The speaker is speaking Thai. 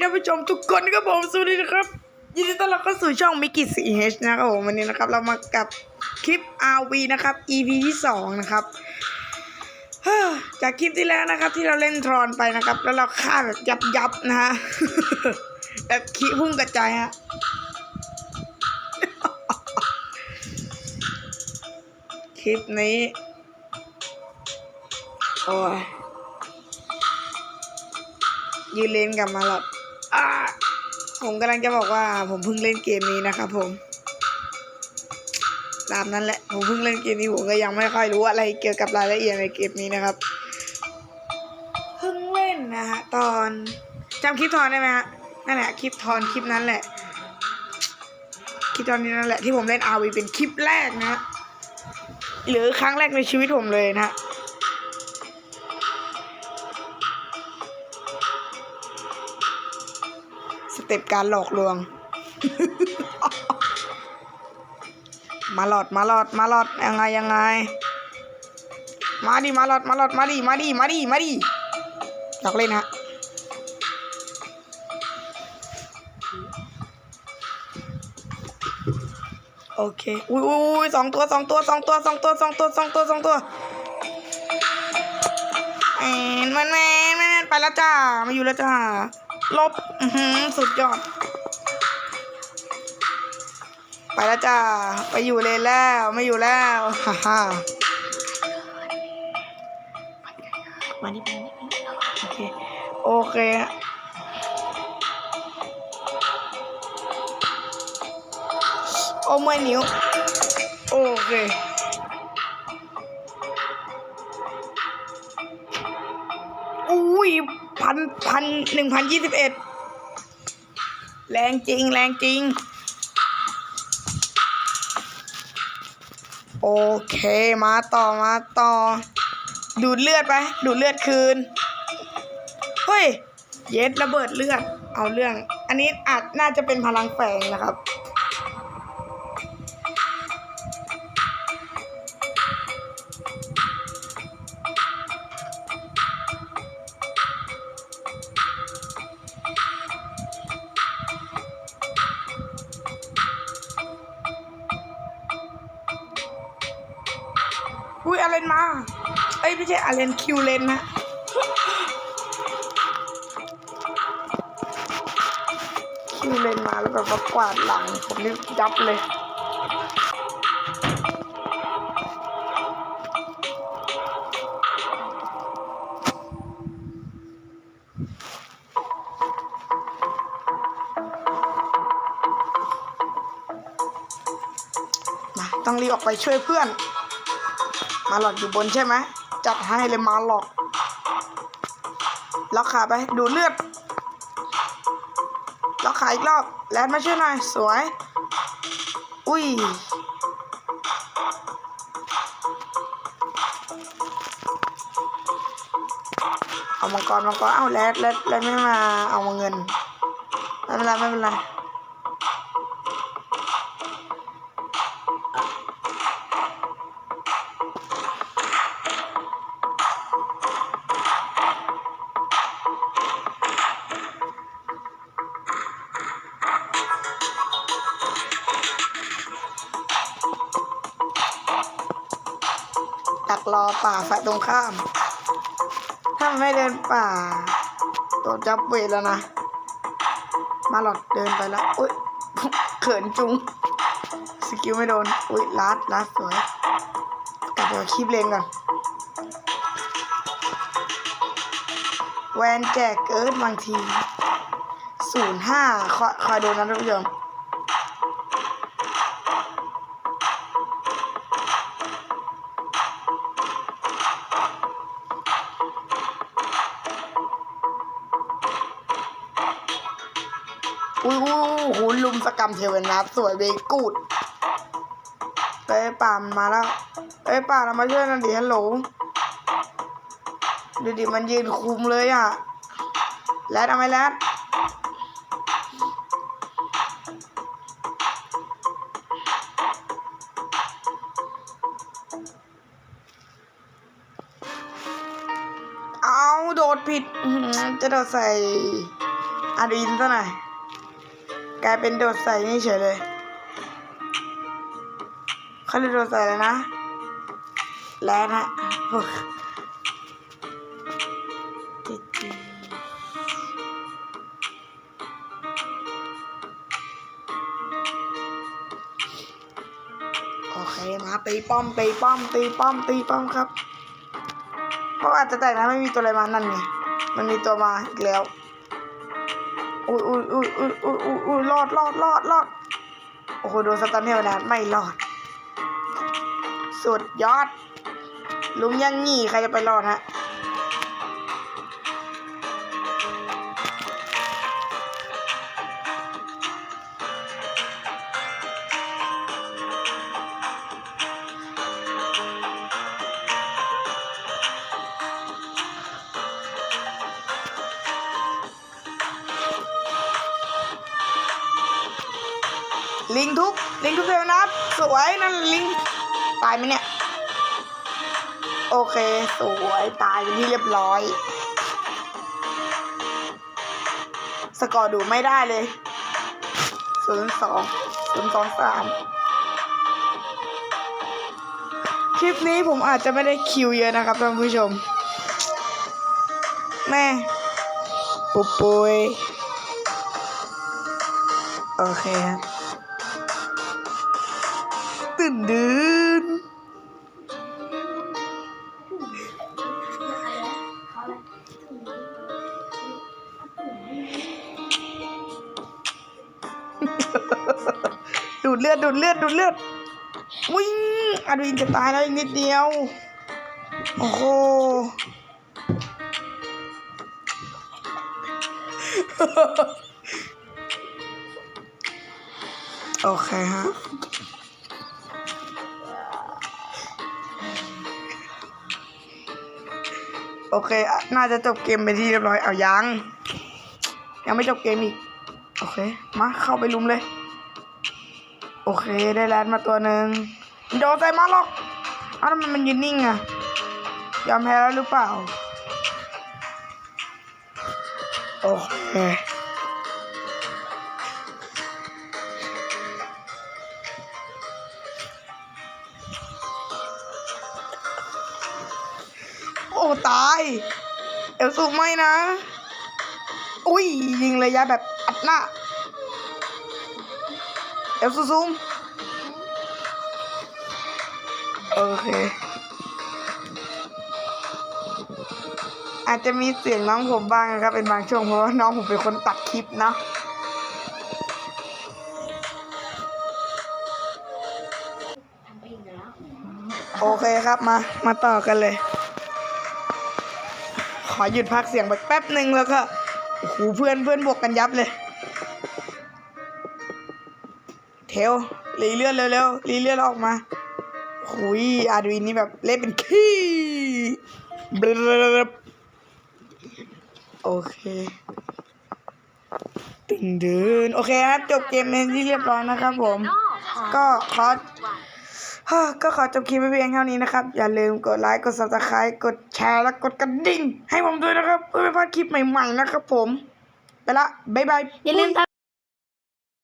ท่านผู้ชมทุกคนครับผมสวัสดีนะครับ ยินดีต้อนรับเข้าสู่ช่องมิกิสีเฮชนะครับผมวันนี้นะครับ เรามากับคลิป RV นะครับ EP ที่สองนะครับจากคลิปที่แล้วนะครับ ที่เราเล่นทรอนไปนะครับ แล้วเราฆ่าแบบยับยับนะฮะแบบขี้พุ่งกระจายฮะคลิปนี้โอ้ยยืนเล่นกับมาหลอด ผมกำลังจะบอกว่าผมเพิ่งเล่นเกมนี้นะครับผมตามนั้นแหละผมเพิ่งเล่นเกมนี้ผมก็ยังไม่ค่อยรู้อะไรเกี่ยวกับรายละเอียดในเกมนี้นะครับ เพิ่งเล่นนะฮะตอนจำคลิปทอนได้ไหมฮะนั่นแหละคลิปทอนคลิปนั้นแหละคลิปตอนนี้นั่นแหละที่ผมเล่นอาวีเป็นคลิปแรกนะฮะหรือครั้งแรกในชีวิตผมเลยนะ เต็ปการหลอกลวง มาหลอดมาหลอดมาหลอดยังไงยังไง มาดิมาหลอดมาหลอดมาดิมาดิมาดิมาดิอยากเล่นฮะโอเค อุ้ยอุ้ยสองตัวสองตัวสองตัวสองตัวสองตัวสองตัวสองตัวแมนแมนแมนไปแล้วจ้า มาอยู่แล้วจ้า ลบ อือหือสุดยอด ไปแล้วจ้า ไปอยู่เลยแล้ว ไม่อยู่แล้ว ฮ่าฮ่ามานี่มานี่มานี่โอเค โอเคโอ้ไม่นิ้ว โอเคอุ้ย พันพันหนึ่งพันยี่สิบเอ็ดแรงจริง แรงจริง โอเคมาต่อมาต่อ ดูดเลือดไป ดูดเลือดคืน เฮ้ย เย็ดระเบิดเลือด เอาเรื่อง อันนี้อาจน่าจะเป็นพลังแฝงนะครับ อุ้ยอาเลนมา เอ้ยไม่ใช่อาเลนคิวเลนนะคิวเลนมาแล้วแบบว่ากวาดหลัง ผมนี่ยับเลยมาต้องรีบออกไปช่วยเพื่อน มาหลอดอยู่บนใช่ไหมจัดให้เลยมาหลอดล็อกขาไปดูเลือดล็อกขาอีกรอบแลนมาช่วยหน่อยสวย อุ้ยเอามังกรมังกรเอ้าแลนแลนแลนไม่มาเอามาเงินไม่เป็นไรไม่เป็นไร ดักรอป่าฝ่ายตรงข้าม ถ้าไม่เดินป่าตัวจับเวทแล้วนะ มาหลอดเดินไปแล้วอุ้ยเขินจุง สกิลไม่โดน อุ้ยลัดลัดสวยกลับไปคีบเลนก่อน แวนแจกเกิร์ดบางที ศูนย์ห้าคอยคอยดูนะท่านผู้ชม สกรรมเทวนาสวยเบกูดเอ้ยป่ามันมาแล้วเอ้ยป่าเรามาช่วยนันดิฮัลโหลดูดิมันยืนคุมเลยอะแรดเอาไหมแรดเอาโดดผิดจะโดดใส่อาดูอินซะหน่อย กลายเป็นโดดใส่นี่เฉยเลยเขาเรียโดดใส่เลยนะ แล้วนะโอ้ยจิตจิโอเคมาตีป้อมตีป้อมตีป้อมตีป้อมครับเพราะอาจจะแตกนะไม่มีตัวอะไรมานั่นไงมันมีตัวมาอีกแล้ว อุ้ยอุ้ยอุ้ยอุ้ยอุ้ยอุ้ยอุ้ยรอดรอดรอดรอดโอ้โหโดนสตันเฮลนะไม่รอด สุดยอด ลุงยังงี้ใครจะไปรอดฮะ ลิงทุบลิงทุบเทวนัทสวยนั่นลิงตายไหมเนี่ย โอเค สวยตายเป็นที่เรียบร้อย สกอร์ดูไม่ได้เลยศูนย์สองศูนย์สองสามคลิปนี้ผมอาจจะไม่ได้คิวเยอะนะครับท่านผู้ชม แม่ปุบปุยโอเคครับ นดืนดูดเลือดดูดเลือดดูดเลือดวิ่งอาดวินจะตายแล้วอีกนิดเดียว โอ้โหโอเคฮะ โอเค น่าจะจบเกมไปที่เรียบร้อย เอายัง ยังไม่จบเกมอีก โอเค มาเข้าไปลุมเลย โอเค ได้แลนด์มาตัวหนึ่งโดนใส่มาหรอกอ้าวทำไมมันยืนนิ่งอะยอมแพ้แล้วหรือเปล่า โอเค ตาย เอลสูไม่นะ อุ้ยยิงระยะแบบอัดหน้า เอลซูซูมโอเค อาจจะมีเสียงน้องผมบ้างนะครับเป็นบางช่วงเพราะว่าน้องผมเป็นคนตัดคลิปนะโอเคครับมา มาต่อกันเลย อหยุดพักเสียงไปแป๊บหนึ่งแล้วก็โอ้โหเพื่อนเพื่อนบวกกันยับเลยเทลรีเลื่อนเร็วๆรีเลื่อนออกมาหุยอาดวินนี่แบบเล่นเป็นขี้โอเคตึงเดินโอเคครับจบเกมเป็นที่เรียบร้อยนะครับผม ก็ขอฮ่า ก็ขอจบคลิปไปเพียงเท่านี้นะครับ อย่าลืมกดไลค์กด subscribe กดแชร์และกดกระดิ่ง ให้ผมด้วยนะครับ เพื่อไม่พลาดคลิปใหม่ๆนะครับผม ไปละ บ๊ายบาย อย่าลืม